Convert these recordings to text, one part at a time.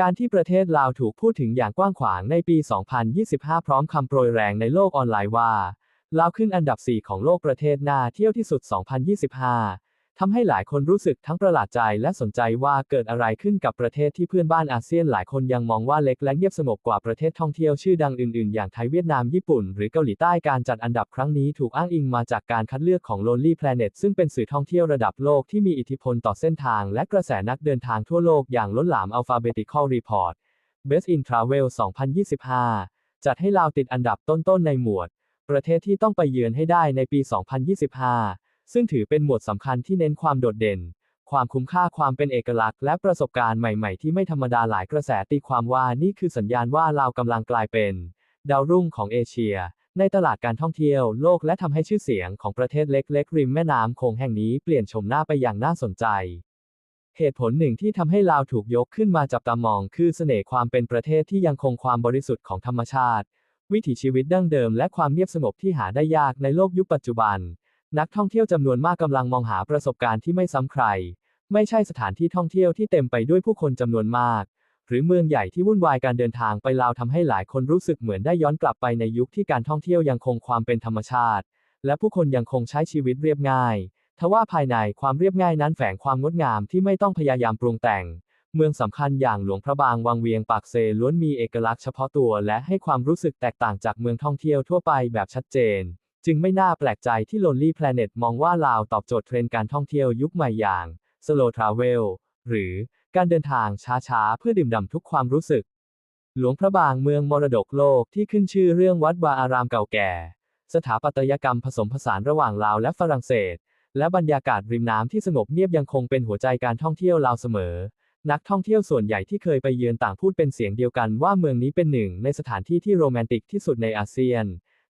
การที่ประเทศลาวถูกพูดถึงอย่างกว้างขวางในปี 2025 พร้อมคำโปรยแรงในโลกออนไลน์ว่า ลาวขึ้นอันดับ 4 ของโลกประเทศน่าเที่ยวที่สุด 2025 ทำให้หลายคนรู้สึกทั้งประหลาดใจและสนใจว่าเกิดอะไรขึ้นกับประเทศที่เพื่อนบ้านอาเซียนหลายคนยังมองว่าเล็กและเงียบสงบกว่าประเทศท่องเที่ยวชื่อดังอื่นๆ อย่างไทยเวียดนามญี่ปุ่น หรือเกาหลีใต้การจัดอันดับครั้งนี้ถูกอ้างอิงมาจากการคัดเลือกของ Lonely Planet ซึ่งเป็นสื่อท่องเที่ยวระดับโลกที่มีอิทธิพลต่อเส้นทางและกระแสนักเดินทางทั่วโลกอย่างล้นหลาม Alphabetical Report Best in Travel 2025 จัดให้ลาวติดอันดับต้นๆในหมวด ประเทศที่ต้องไปเยือนให้ได้ในปี 2025 ซึ่งถือเป็นหมวดสำคัญที่เน้นความโดดเด่น ความคุ้มค่าความเป็นเอกลักษณ์และประสบการณ์ใหม่ๆที่ไม่ธรรมดาหลายกระแสตีความว่านี่คือสัญญาณว่าลาวกำลังกลายเป็น ดาวรุ่งของเอเชีย ในตลาดการท่องเที่ยวโลกและทำให้ชื่อเสียงของประเทศเล็กๆริมแม่น้ำโขงแห่งนี้เปลี่ยนโฉมหน้าไปอย่างน่าสนใจเหตุผลหนึ่งที่ทำให้ลาวถูกยกขึ้นมาจับตามอง คือเสน่ห์ความเป็นประเทศที่ยังคงความบริสุทธิ์ของธรรมชาติ วิถีชีวิตดั้งเดิมและความเงียบสงบที่หาได้ยากในโลกยุคปัจจุบัน นักท่องเที่ยวจำนวนมากกำลังมองหาประสบการณ์ที่ไม่ซ้ำใคร ไม่ใช่สถานที่ท่องเที่ยวที่เต็มไปด้วยผู้คนจำนวนมาก หรือเมืองใหญ่ที่วุ่นวายการเดินทางไปลาวทำให้หลายคนรู้สึกเหมือนได้ย้อนกลับไปในยุคที่การท่องเที่ยวยังคงความเป็นธรรมชาติ และผู้คนยังคงใช้ชีวิตเรียบง่าย ทว่าภายในความเรียบง่ายนั้นแฝงความงดงามที่ไม่ต้องพยายามปรุงแต่ง เมืองสำคัญอย่างหลวงพระบางวังเวียงปากเซล้วนมีเอกลักษณ์เฉพาะตัว และให้ความรู้สึกแตกต่างจากเมืองท่องเที่ยวทั่วไปแบบชัดเจน จึงไม่น่าแปลกใจที่ Lonely Planet มองว่าลาวตอบโจทย์เทรนด์การท่องเที่ยวยุคใหม่อย่าง Slow Travel หรือการเดินทางช้าๆ เพื่อดื่มด่ำทุกความรู้สึก หลวงพระบางเมืองมรดกโลกที่ขึ้นชื่อเรื่องวัดวาอารามเก่าแก่ สถาปัตยกรรมผสมผสานระหว่างลาวและฝรั่งเศส และบรรยากาศริมน้ำที่สงบเงียบยังคงเป็นหัวใจการท่องเที่ยวลาวเสมอ นักท่องเที่ยวส่วนใหญ่ที่เคยไปเยือนต่างพูดเป็นเสียงเดียวกันว่าเมืองนี้เป็นหนึ่งในสถานที่ที่โรแมนติกที่สุดในอาเซียน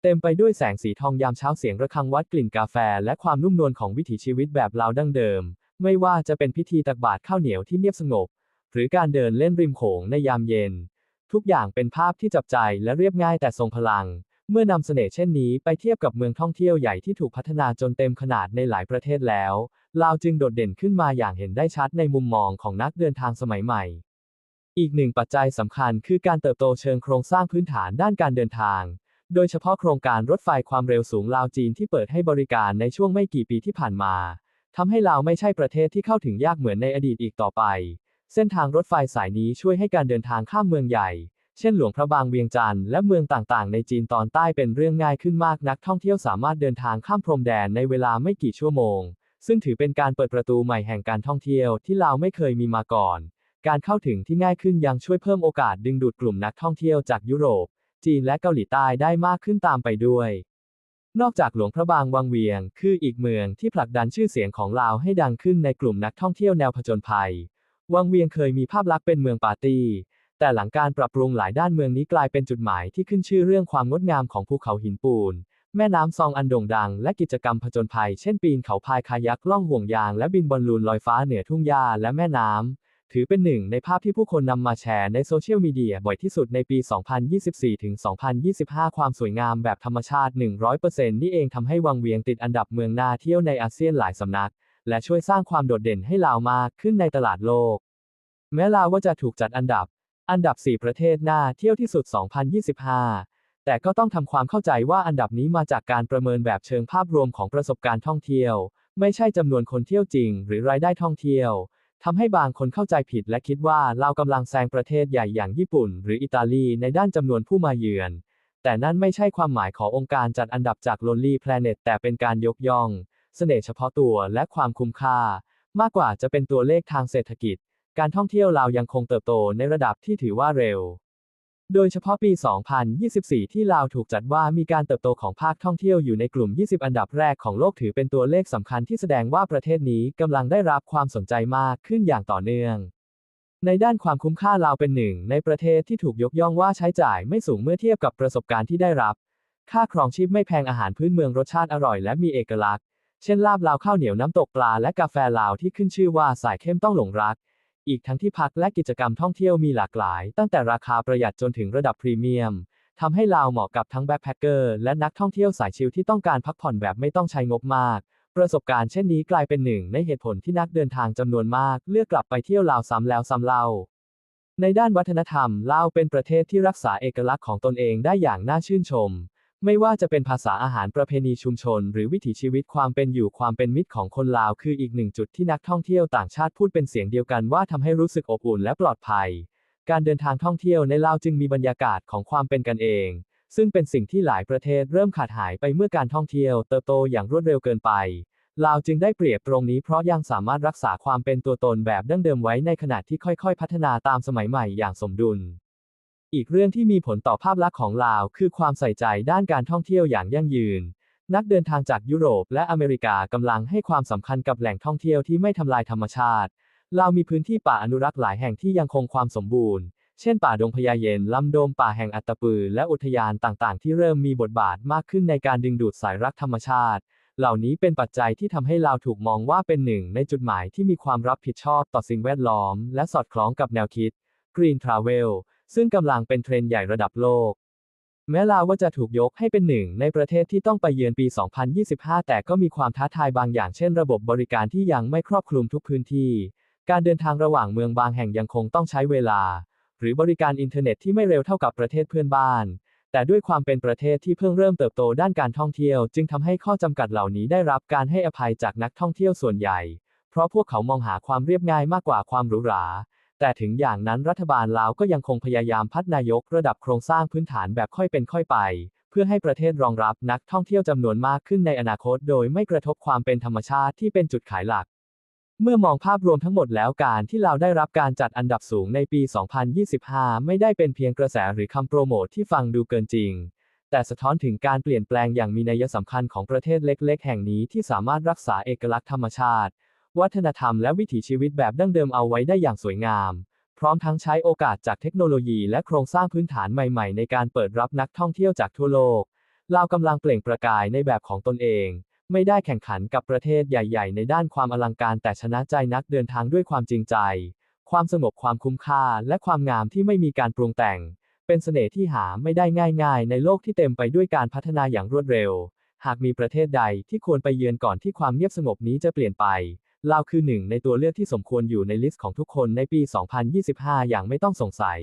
เต็มไปด้วยแสงสีทองยามเช้าเสียงระฆังวัดกลิ่นกาแฟ และความนุ่มนวลของวิถีชีวิตแบบลาวดั้งเดิม ไม่ว่าจะเป็นพิธีตักบาตรข้าวเหนียวที่เงียบสงบ หรือการเดินเล่นริมโขงในยามเย็น ทุกอย่างเป็นภาพที่จับใจและเรียบง่ายแต่ทรงพลัง เมื่อนำเสน่ห์เช่นนี้ไปเทียบกับเมืองท่องเที่ยวใหญ่ที่ถูกพัฒนาจนเต็มขนาดในหลายประเทศแล้วลาวจึงโดดเด่นขึ้นมาอย่างเห็นได้ชัดในมุมมองของนักเดินทางสมัยใหม่ อีกหนึ่งปัจจัยสำคัญคือการเติบโตเชิงโครงสร้างพื้นฐานด้านการเดินทาง โดยเฉพาะโครงการรถไฟความเร็วสูงลาวจีนที่เปิดให้บริการในช่วงไม่กี่ปีที่ผ่านมาทำให้ลาวไม่ใช่ประเทศที่เข้าถึงยากเหมือนในอดีตอีกต่อไป เส้นทางรถไฟสายนี้ช่วยให้การเดินทางข้ามเมืองใหญ่ เช่นหลวงพระบางเวียงจันทร์และเมืองต่างๆ ในจีนตอนใต้เป็นเรื่องง่ายขึ้นมากนักท่องเที่ยวสามารถเดินทางข้ามพรมแดนในเวลาไม่กี่ชั่วโมง ซึ่งถือเป็นการเปิดประตูใหม่แห่งการท่องเที่ยวที่ลาวไม่เคยมีมาก่อน การเข้าถึงที่ง่ายขึ้นยังช่วยเพิ่มโอกาสดึงดูดกลุ่มนักท่องเที่ยวจากยุโรป จีนและเกาหลีใต้ได้มากขึ้นตามไปด้วย นอกจากหลวงพระบางวังเวียง คืออีกเมืองที่ผลักดันชื่อเสียงของลาวให้ดังขึ้นในกลุ่มนักท่องเที่ยวแนวผจญภัย วังเวียงเคยมีภาพลักษณ์เป็นเมืองปาร์ตี้แต่หลังการปรับปรุงหลายด้านเมืองนี้กลายเป็นจุดหมายที่ขึ้นชื่อเรื่องความงดงามของภูเขาหินปูน แม่น้ำซองอันโด่งดัง และกิจกรรมผจญภัย เช่นปีนเขาพายคายักล่องห่วงยาง และบินบอลลูนลอยฟ้าเหนือทุ่งหญ้าและแม่น้ำ ถือเป็นหนึ่งในภาพที่ผู้คนนำมาแชร์ในโซเชียลมีเดียบ่อยที่สุดในปี 2024-2025 ความสวยงามแบบธรรมชาติ 100%นี่เองทำให้วังเวียงติดอันดับเมืองน่าเที่ยวในอาเซียนหลายสำนัก และช่วยสร้างความโดดเด่นให้ลาวมากขึ้นในตลาดโลก แม้ลาวว่าจะถูกจัดอันดับ อันดับ 4 ประเทศน่าเที่ยวที่สุด 2025 แต่ก็ต้องทำความเข้าใจว่าอันดับนี้มาจากการประเมินแบบเชิงภาพรวมของประสบการณ์ท่องเที่ยว ไม่ใช่จำนวนคนเที่ยวจริง หรือรายได้ท่องเที่ยว ทำให้บางคนเข้าใจผิดและคิดว่าเรากำลังแซงประเทศใหญ่อย่างญี่ปุ่น หรืออิตาลีในด้านจำนวนผู้มาเยือน แต่นั่นไม่ใช่ความหมายขององค์การจัดอันดับจาก Lonely Planet แต่เป็นการยกย่อง เสน่ห์เฉพาะตัวและความคุ้มค่า มากกว่าจะเป็นตัวเลขทางเศรษฐกิจ การท่องเที่ยวลาวยังคงเติบโตในระดับที่ถือว่าเร็ว โดยเฉพาะปี 2024 ที่ลาวถูกจัดว่ามีการเติบโตของภาคท่องเที่ยวอยู่ในกลุ่ม 20 อันดับแรกของโลกถือเป็นตัวเลขสำคัญที่แสดงว่าประเทศนี้กำลังได้รับความสนใจมากขึ้นอย่างต่อเนื่อง ในด้านความคุ้มค่าลาวเป็นหนึ่ง ในประเทศที่ถูกยกย่องว่าใช้จ่ายไม่สูงเมื่อเทียบกับประสบการณ์ที่ได้รับ ค่าครองชีพไม่แพงอาหารพื้นเมืองรสชาติอร่อยและมีเอกลักษณ์ เช่นลาบลาวข้าวเหนียวน้ำตกปลาและกาแฟลาวที่ขึ้นชื่อว่าสายเข้มต้องหลงรัก อีกทั้งที่พักและกิจกรรมท่องเที่ยวมีหลากหลาย ตั้งแต่ราคาประหยัดจนถึงระดับพรีเมียมทำให้ลาวเหมาะกับทั้งแบ็คแพคเกอร์และนักท่องเที่ยวสายชิลที่ต้องการพักผ่อนแบบไม่ต้องใช้งบมาก ประสบการณ์เช่นนี้กลายเป็นหนึ่งในเหตุผลที่นักเดินทางจำนวนมาก เลือกกลับไปเที่ยวลาวซ้ำแล้วซ้ำเล่าในด้านวัฒนธรรมลาวเป็นประเทศที่รักษาเอกลักษณ์ของตนเองได้อย่างน่าชื่นชม ไม่ว่าจะเป็นภาษาอาหารประเพณีชุมชน หรือวิถีชีวิตความเป็นอยู่ความเป็นมิตรของคนลาว คืออีกหนึ่งจุดที่นักท่องเที่ยวต่างชาติพูดเป็นเสียงเดียวกันว่าทำให้รู้สึกอบอุ่นและปลอดภัย การเดินทางท่องเที่ยวในลาวจึงมีบรรยากาศของความเป็นกันเอง ซึ่งเป็นสิ่งที่หลายประเทศเริ่มขาดหายไปเมื่อการท่องเที่ยวเติบโตอย่างรวดเร็วเกินไปลาวจึงได้เปรียบตรงนี้เพราะยังสามารถรักษาความเป็นตัวตนแบบดั้งเดิมไว้ในขณะที่ค่อยๆ พัฒนาตามสมัยใหม่อย่างสมดุล อีกเรื่องที่มีผลต่อภาพลักษณ์ของลาว คือความใส่ใจด้านการท่องเที่ยวอย่างยั่งยืน นักเดินทางจากยุโรปและอเมริกากำลังให้ความสำคัญกับแหล่งท่องเที่ยวที่ไม่ทำลายธรรมชาติ ลาวมีพื้นที่ป่าอนุรักษ์หลายแห่งที่ยังคงความสมบูรณ์ เช่นป่าดงพญาเย็น ลำโดมป่าแห่งอัตปือ และอุทยานต่างๆ ที่เริ่มมีบทบาทมากขึ้นในการดึงดูดสายรักธรรมชาติ เหล่านี้เป็นปัจจัยที่ทำให้ลาวถูกมองว่าเป็นหนึ่ง ในจุดหมายที่มีความรับผิดชอบต่อสิ่งแวดล้อม และสอดคล้องกับแนวคิด Green Travel ซึ่งกำลังเป็นเทรนด์ใหญ่ระดับโลก แม้ลาวว่าจะถูกยกให้เป็นหนึ่งในประเทศที่ต้องไปเยือนปี 2025 แต่ก็มีความท้าทายบางอย่างเช่นระบบบริการที่ยังไม่ครอบคลุมทุกพื้นที่ การเดินทางระหว่างเมืองบางแห่งยังคงต้องใช้เวลา หรือบริการอินเทอร์เน็ตที่ไม่เร็วเท่ากับประเทศเพื่อนบ้าน แต่ด้วยความเป็นประเทศที่เพิ่งเริ่มเติบโตด้านการท่องเที่ยว จึงทำให้ข้อจำกัดเหล่านี้ได้รับการให้อภัยจากนักท่องเที่ยวส่วนใหญ่ เพราะพวกเขามองหาความเรียบง่ายมากกว่าความหรูหรา แต่ถึงอย่างนั้นรัฐบาลลาวก็ยังคงพยายามพัฒนายกระดับโครงสร้างพื้นฐานแบบค่อยเป็นค่อยไป เพื่อให้ประเทศรองรับนักท่องเที่ยวจำนวนมากขึ้นในอนาคตโดยไม่กระทบความเป็นธรรมชาติที่เป็นจุดขายหลัก เมื่อมองภาพรวมทั้งหมดแล้วการที่เราวได้รับการจัดอันดับสูงในปี 2025 ไม่ได้เป็นเพียงกระแสหรือคำโปรโมทที่ฟังดูเกินจริง แต่สะท้อนถึงการเปลี่ยนแปลงอย่างมีนัยสำคัญของประเทศเล็ก ๆ แห่งนี้ที่สามารถรักษาเอกลักษณ์ธรรมชาติ วัฒนธรรมและวิถีชีวิตแบบดั้งเดิมเอาไว้ได้อย่างสวยงาม พร้อมทั้งใช้โอกาสจากเทคโนโลยีและโครงสร้างพื้นฐานใหม่ๆ ในการเปิดรับนักท่องเที่ยวจากทั่วโลกลาวกำลังเปล่งประกายในแบบของตนเอง ไม่ได้แข่งขันกับประเทศใหญ่ ๆ ในด้านความอลังการแต่ชนะใจนักเดินทางด้วยความจริงใจ ความสงบความคุ้มค่าและความงามที่ไม่มีการปรุงแต่ง เป็นเสน่ห์ที่หาไม่ได้ง่าย ๆ ในโลกที่เต็มไปด้วยการพัฒนาอย่างรวดเร็ว หากมีประเทศใดที่ควรไปเยือนก่อนที่ความเงียบสงบนี้จะเปลี่ยนไป ลาวคือหนึ่งในตัวเลือกที่สมควรอยู่ในลิสต์ของทุกคนในปี 2025 อย่างไม่ต้องสงสัย